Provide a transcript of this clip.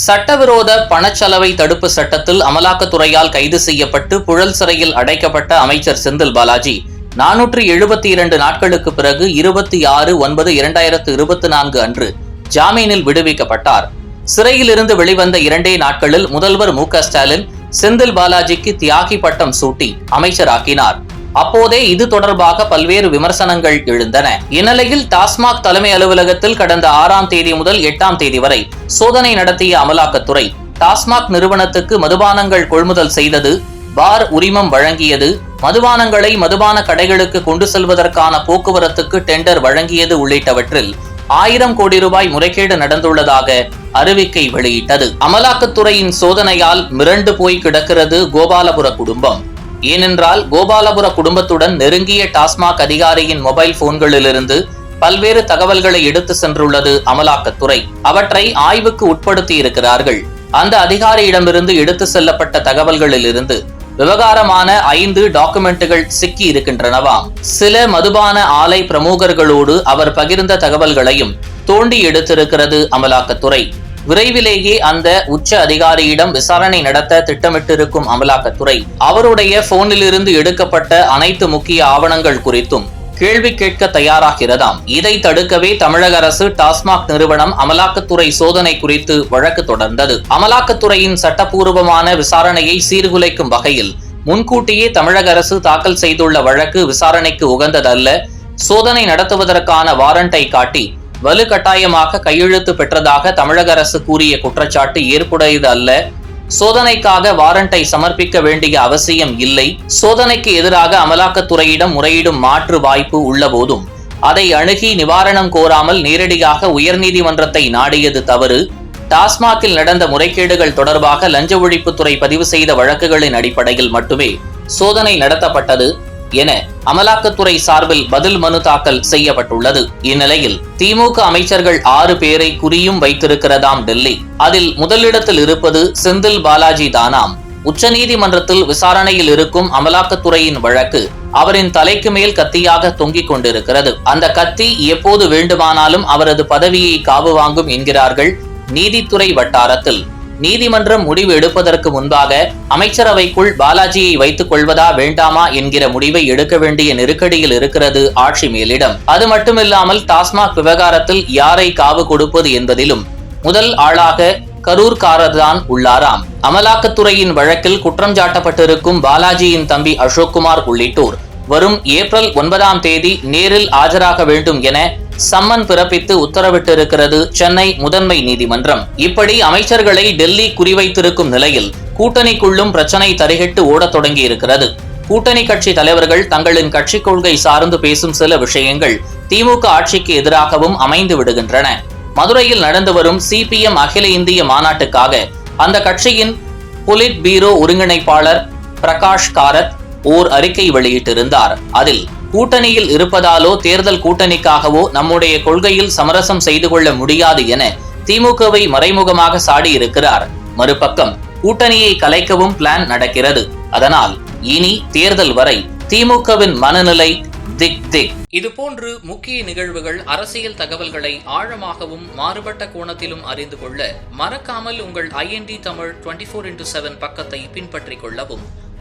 சட்டவிரோத பணச்சலவை தடுப்பு சட்டத்தில் அமலாக்கத்துறையால் கைது செய்யப்பட்டு புழல் சிறையில் அடைக்கப்பட்ட அமைச்சர் செந்தில் பாலாஜி. நானூற்று எழுபத்தி இரண்டு நாட்களுக்கு பிறகு இருபத்தி ஆறு ஒன்பது இரண்டாயிரத்து இருபத்தி நான்கு அன்று ஜாமீனில் விடுவிக்கப்பட்டார். சிறையிலிருந்து வெளிவந்த இரண்டே நாட்களில் முதல்வர் மு க ஸ்டாலின் செந்தில் பாலாஜிக்கு தியாகி பட்டம் சூட்டி அமைச்சராக்கினார். அப்போதே இது தொடர்பாக பல்வேறு விமர்சனங்கள் எழுந்தன. இந்நிலையில் டாஸ்மாக் தலைமை அலுவலகத்தில் கடந்த ஆறாம் தேதி முதல் எட்டாம் தேதி வரை சோதனை நடத்திய அமலாக்கத்துறை டாஸ்மாக் நிறுவனத்துக்கு மதுபானங்கள் கொள்முதல் செய்தது பார் உரிமம் வழங்கியது மதுபானங்களை மதுபான கடைகளுக்கு கொண்டு செல்வதற்கான போக்குவரத்துக்கு டெண்டர் வழங்கியது உள்ளிட்டவற்றில் ஆயிரம் கோடி ரூபாய் முறைகேடு நடந்துள்ளதாக அறிவிக்கை வெளியிட்டது. அமலாக்கத்துறையின் சோதனையால் மிரண்டு போய் கிடக்கிறது கோபாலபுர குடும்பம். ஏனென்றால் கோபாலபுர குடும்பத்துடன் நெருங்கிய டாஸ்மாக் அதிகாரியின் மொபைல் போன்களிலிருந்து பல்வேறு தகவல்களை எடுத்து சென்றுள்ளது அமலாக்கத்துறை. அவற்றை ஆய்வுக்கு உட்படுத்தி இருக்கிறார்கள் அந்த அதிகாரியிடமிருந்து எடுத்து செல்லப்பட்ட தகவல்களிலிருந்து விவகாரமான ஐந்து டாக்குமெண்ட்டுகள் சிக்கி இருக்கின்றனவாம் சில மதுபான ஆலை பிரமுகர்களோடு அவர் பகிர்ந்த தகவல்களையும் தோண்டி எடுத்திருக்கிறது அமலாக்கத்துறை. விரைவிலேயே அந்த உச்ச அதிகாரியிடம் விசாரணை நடத்த திட்டமிட்டிருக்கும் அமலாக்கத்துறை. அவருடைய போனிலிருந்து எடுக்கப்பட்ட அனைத்து முக்கிய ஆவணங்கள் குறித்தும் கேள்வி கேட்க தயாராகிறதாம். இதை தடுக்கவே தமிழக அரசு டாஸ்மாக் நிறுவனம் அமலாக்கத்துறை சோதனை குறித்து வழக்கு தொடர்ந்தது. அமலாக்கத்துறையின் சட்டப்பூர்வமான விசாரணையை சீர்குலைக்கும் வகையில் முன்கூட்டியே தமிழக அரசு தாக்கல் செய்துள்ள வழக்கு விசாரணைக்கு உகந்ததல்ல. சோதனை நடத்துவதற்கான வாரண்டை காட்டி வலுக்கட்டாயமாக கையெழுத்து பெற்றதாக தமிழக அரசு கூறிய குற்றச்சாட்டு ஏற்புடையது அல்ல. சோதனைக்காக வாரண்டை சமர்ப்பிக்க வேண்டிய அவசியம் இல்லை. சோதனைக்கு எதிராக அமலாக்கத்துறையிடம் முறையிடும் மாற்று வாய்ப்பு உள்ளபோதும் அதை அணுகி நிவாரணம் கோராமல் நேரடியாக உயர்நீதிமன்றத்தை நாடியது தவறு. டாஸ்மாகில் நடந்த முறைகேடுகள் தொடர்பாக லஞ்ச ஒழிப்புத்துறை பதிவு செய்த வழக்குகளின் அடிப்படையில் மட்டுமே சோதனை நடத்தப்பட்டது. என அமலாக்கத்துறை சார்பில் பதில் மனு தாக்கல் செய்யப்பட்டுள்ளது. இந்நிலையில் திமுக அமைச்சர்கள் ஆறு பேரை குறியும் வைத்திருக்கிறதாம் டெல்லி. அதில் முதலிடத்தில் இருப்பது செந்தில் பாலாஜி தானாம். உச்சநீதிமன்றத்தில் விசாரணையில் இருக்கும் அமலாக்கத்துறையின் வழக்கு அவரின் தலைக்கு மேல் கத்தியாக தொங்கிக் கொண்டிருக்கிறது. அந்த கத்தி எப்போது வேண்டுமானாலும் அவரது பதவியை காவு வாங்கும் என்கிறார்கள் நீதித்துறை வட்டாரத்தில். நீதிமன்றம் முடிவு எடுப்பதற்கு முன்பாக அமைச்சரவைக்குள் பாலாஜியை வைத்துக் கொள்வதா வேண்டாமா என்கிற முடிவை எடுக்க வேண்டிய நெருக்கடியில் இருக்கிறது ஆட்சி மேலிடம். அது மட்டுமில்லாமல் டாஸ்மாக் விவகாரத்தில் யாரை காவு கொடுப்பது என்பதிலும் முதல் ஆளாக கரூர்காரர்தான் உள்ளாராம். அமலாக்கத்துறையின் வழக்கில் குற்றம் சாட்டப்பட்டிருக்கும் பாலாஜியின் தம்பி அசோக்குமார் உள்ளிட்டோர் வரும் ஏப்ரல் ஒன்பதாம் தேதி நேரில் ஆஜராக வேண்டும் என சம்மன் பிறப்பித்து உத்தரவிட்டிருக்கிறது சென்னை முதன்மை நீதிமன்றம். இப்படி அமைச்சர்களை டெல்லி குறிவைத்திருக்கும் நிலையில் கூட்டணிக்குள்ளும் பிரச்சனை தரிகிட்டு ஓடத் தொடங்கி இருக்கிறது கூட்டணி கட்சி தலைவர்கள் தங்களின் கட்சி கொள்கை சார்ந்து பேசும் சில விஷயங்கள் திமுக ஆட்சிக்கு எதிராகவும் அமைந்து விடுகின்றன. மதுரையில் நடந்து வரும் சிபிஎம் அகில இந்திய மாநாட்டுக்காக அந்த கட்சியின் புலிட் பீரோ ஒருங்கிணைப்பாளர் பிரகாஷ் காரத் ஓர் அறிக்கை வெளியிட்டிருந்தார். அதில் கூட்டணியில் இருப்பதாலோ தேர்தல் கூட்டணிக்காகவோ நம்முடைய கொள்கையில் சமரசம் செய்து கொள்ள முடியாது என திமுகவை மறைமுகமாக சாடியிருக்கிறார் மறுபக்கம் கூட்டணியை கலைக்கவும் பிளான் நடக்கிறது. அதனால் இனி தேர்தல் வரை திமுகவின் மனநிலை திக் திக். இதுபோன்று முக்கிய நிகழ்வுகள் அரசியல் தகவல்களை ஆழமாகவும் மாறுபட்ட கோணத்திலும் அறிந்து கொள்ள மறக்காமல் உங்கள் IND Tamil twenty four into seven பக்கத்தை பின்பற்றிக் கொள்ளவும்.